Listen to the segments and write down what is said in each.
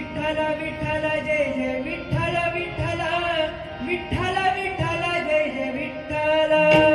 विठ्ठल विठ्ठल जय जय विठ्ठल विठ्ठल. विठ्ठल विठ्ठल जय जय विठ्ठल.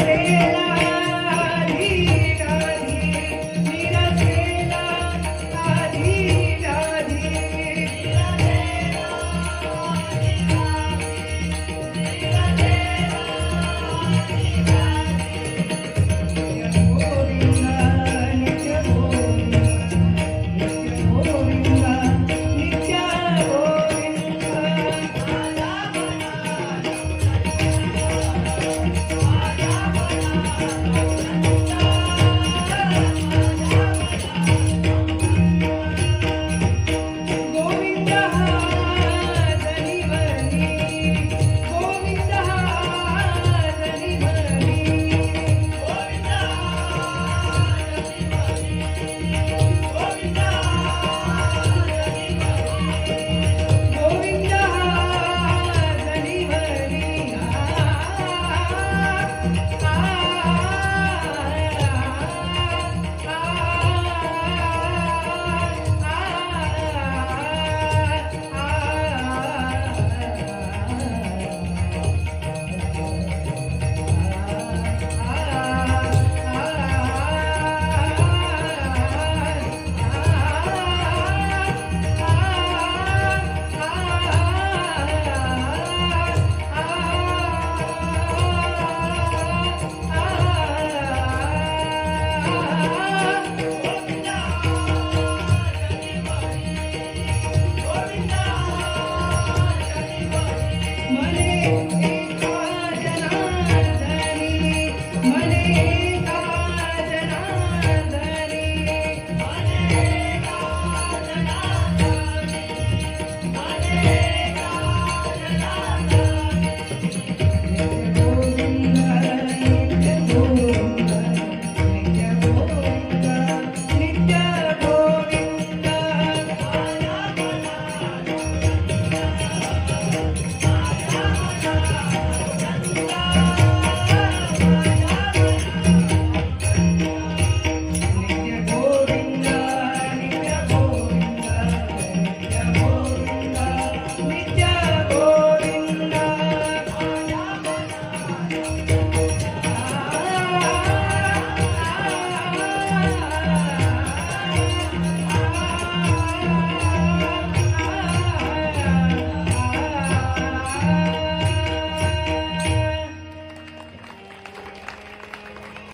ಸೇನಾ